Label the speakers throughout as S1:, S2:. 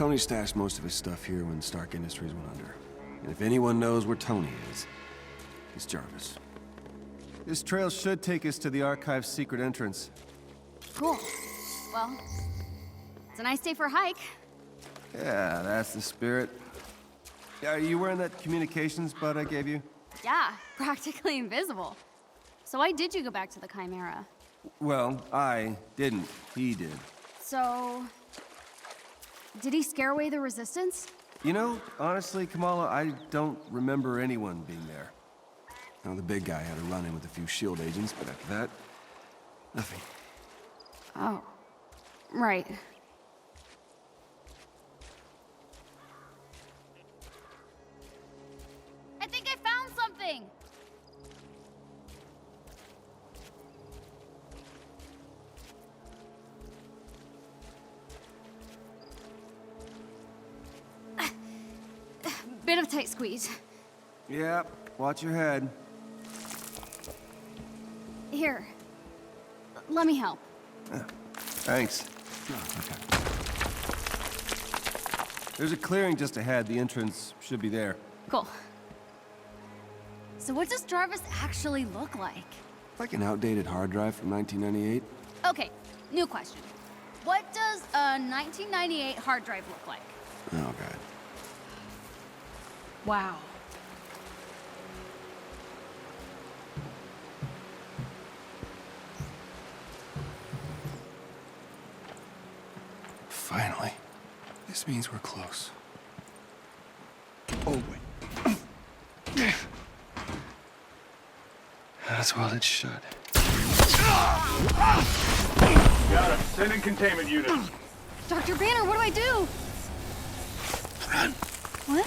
S1: Tony stashed most of his stuff here when Stark Industries went under. And if anyone knows where Tony is, it's Jarvis.
S2: This trail should take us to the Archive's secret entrance.
S3: Cool. Well, it's a nice day for a hike.
S2: Yeah, that's the spirit. Are you wearing that communications bud I gave you?
S3: Yeah, practically invisible. So why did you go back to the Chimera?
S2: Well, I didn't. He did.
S3: So... Did he scare away the Resistance?
S2: You know, honestly, Kamala, I don't remember anyone being there.
S1: Now, the big guy had a run-in with a few S.H.I.E.L.D. agents, but after that, nothing.
S3: Oh. Right.
S2: Watch your head.
S3: Here. Let me help.
S2: Thanks. There's a clearing just ahead. The entrance should be there.
S3: Cool. So what does Jarvis actually look like?
S1: Like an outdated hard drive from 1998.
S3: Okay, new question. What does a 1998 hard drive look like?
S1: Oh, God.
S3: Wow.
S1: Finally. This means we're close. Oh, wait. That's well it should.
S4: Got him. Sending containment units.
S3: Dr. Banner, what do I do?
S1: Run.
S3: What?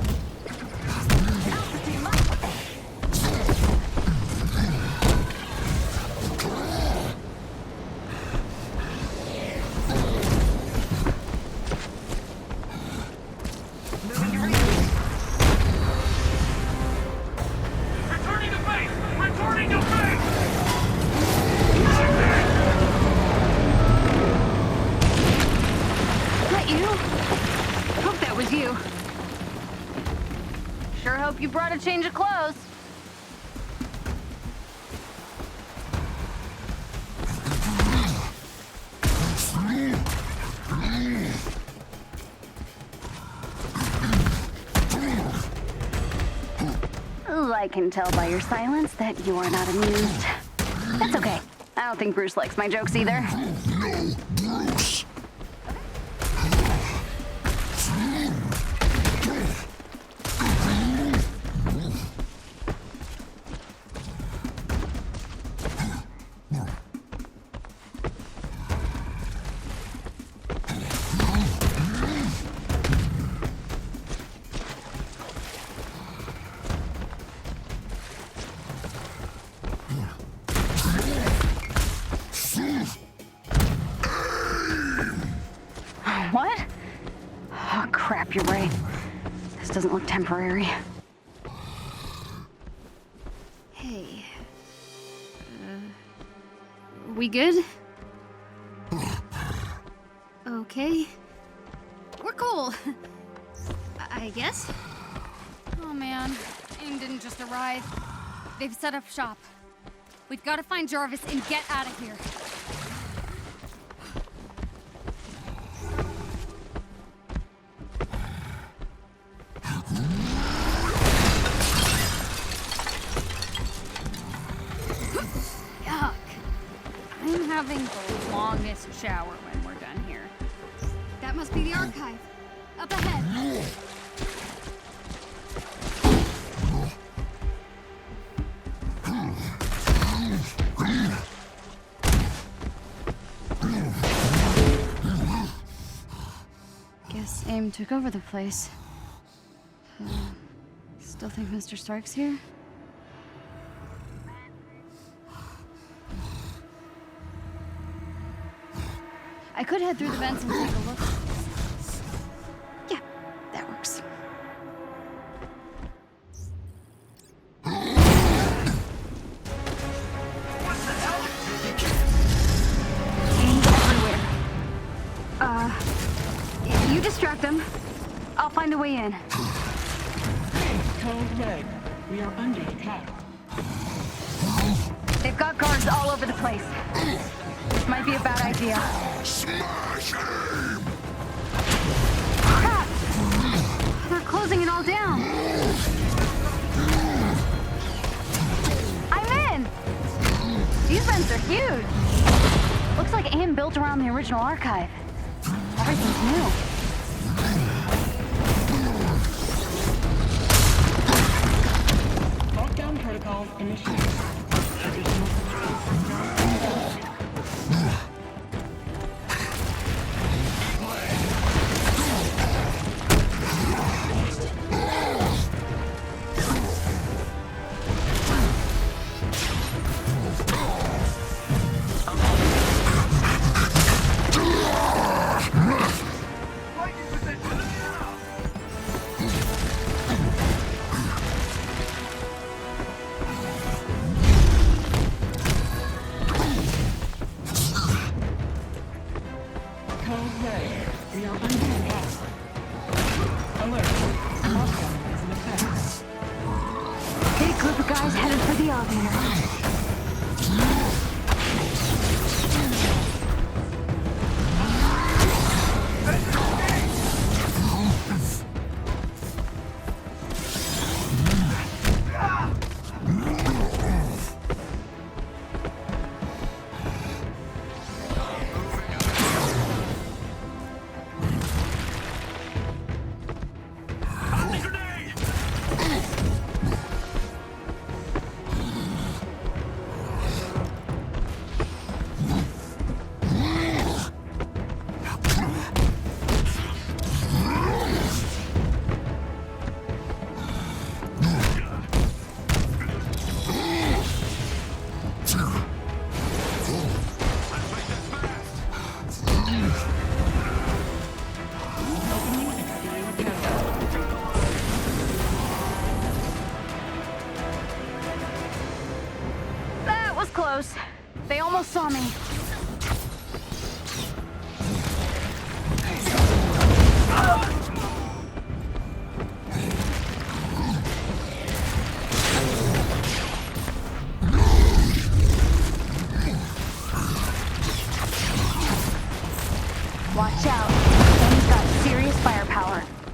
S5: change of clothes. Ooh, I can tell by your silence that you are not amused. That's okay. I don't think Bruce likes my jokes either. What? Temporary.
S3: Hey. Uh, we good? Okay. We're cool. I I guess. Oh man, AIM didn't just arrive. They've set up shop. We've got to find Jarvis and get out of here. Shower when we're done here. That must be the archive. Up ahead. Guess AIM took over the place. Uh, still think Mr. Stark's here? Could head through the vents and take a look. Yeah, that works.
S5: Uh, you distract them. I'll find a way in.
S6: Code red. We are under attack.
S5: They've got guards all over the place. This might be a bad idea. Crap! They're closing it all down. I'm in! These vents are huge. Looks like AIM built around the original archive. Everything's new.
S6: Lockdown protocols initiated.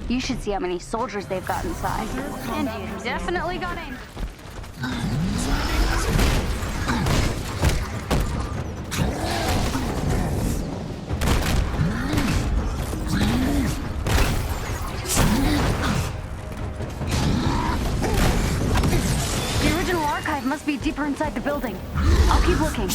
S3: You should see how many soldiers they've got inside. And you definitely got aim. The original archive must be deeper inside the building. I'll keep looking.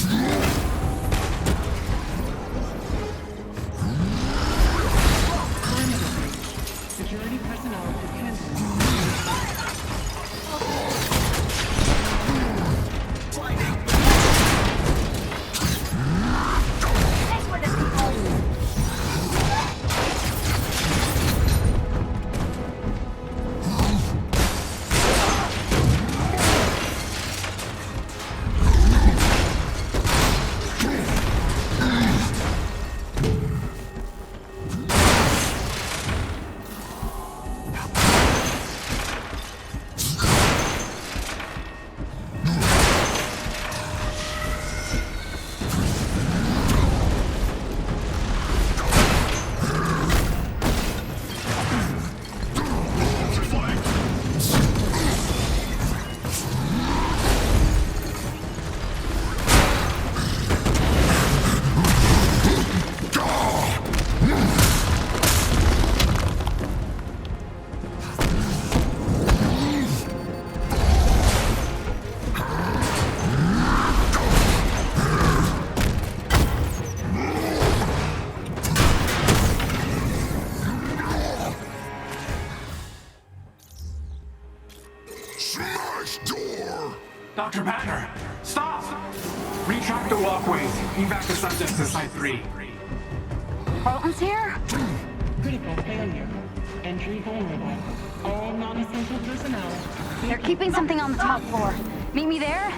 S4: Evac the subjects to Site 3.
S3: Carlton's here?
S6: Critical failure. Entry vulnerable. All non-essential personnel.
S3: They're keeping something on the top floor. Meet me there?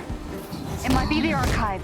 S3: It might be the archive.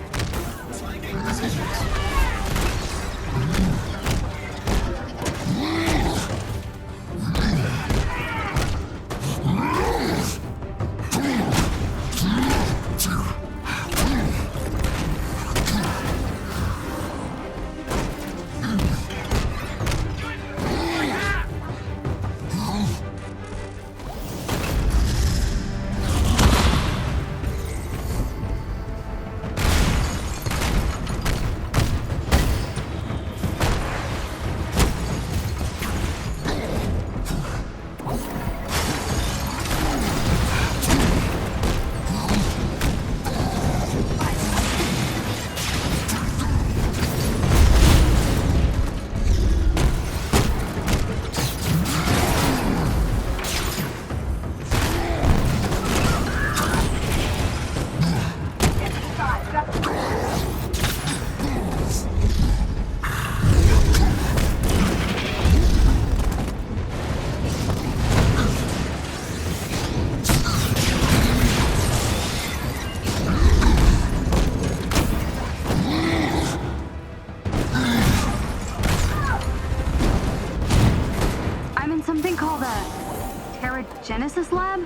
S3: Terragenesis lab?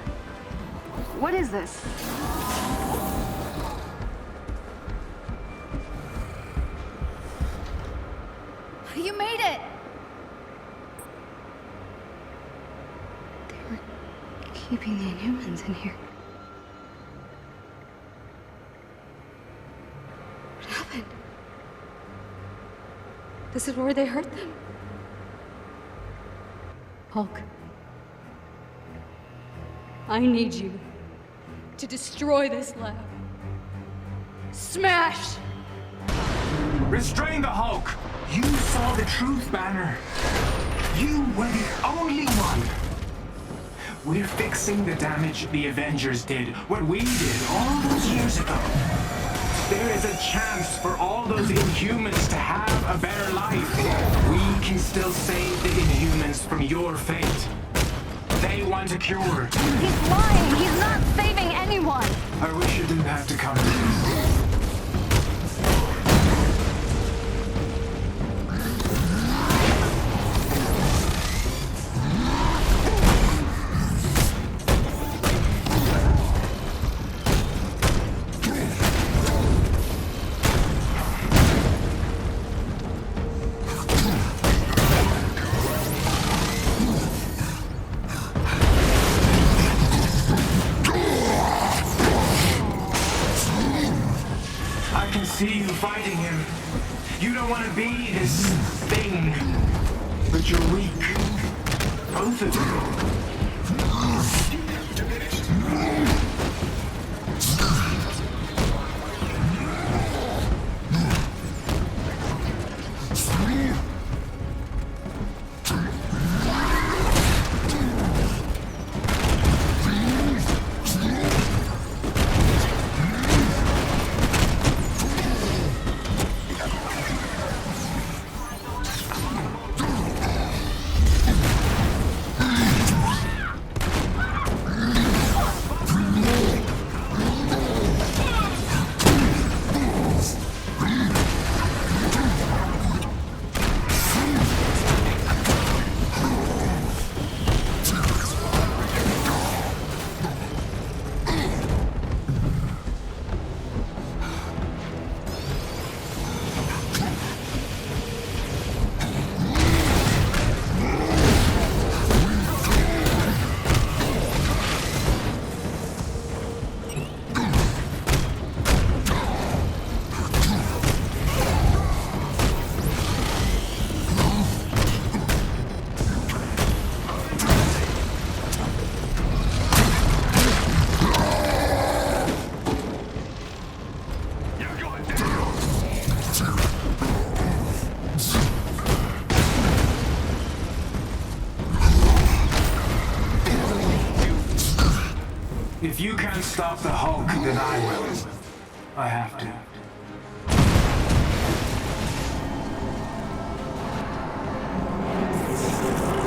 S3: What is this?
S7: You made it!
S3: They were keeping the Inhumans in here.
S8: What happened? This is where they hurt them. Hulk. I need you to destroy this lab. Smash!
S4: Restrain the Hulk! You saw the truth, Banner. You were the only one. We're fixing the damage the Avengers did, what we did all those years ago. There is a chance for all those Inhumans to have a better life. We can still save the Inhumans from your fate. They want a cure.
S3: He's lying! He's not saving anyone!
S4: I wish you didn't have to come to this. can see you fighting him. You don't want to be his thing. But you're weak. Both of you. stop the Hulk, then I will. I have to. I have to.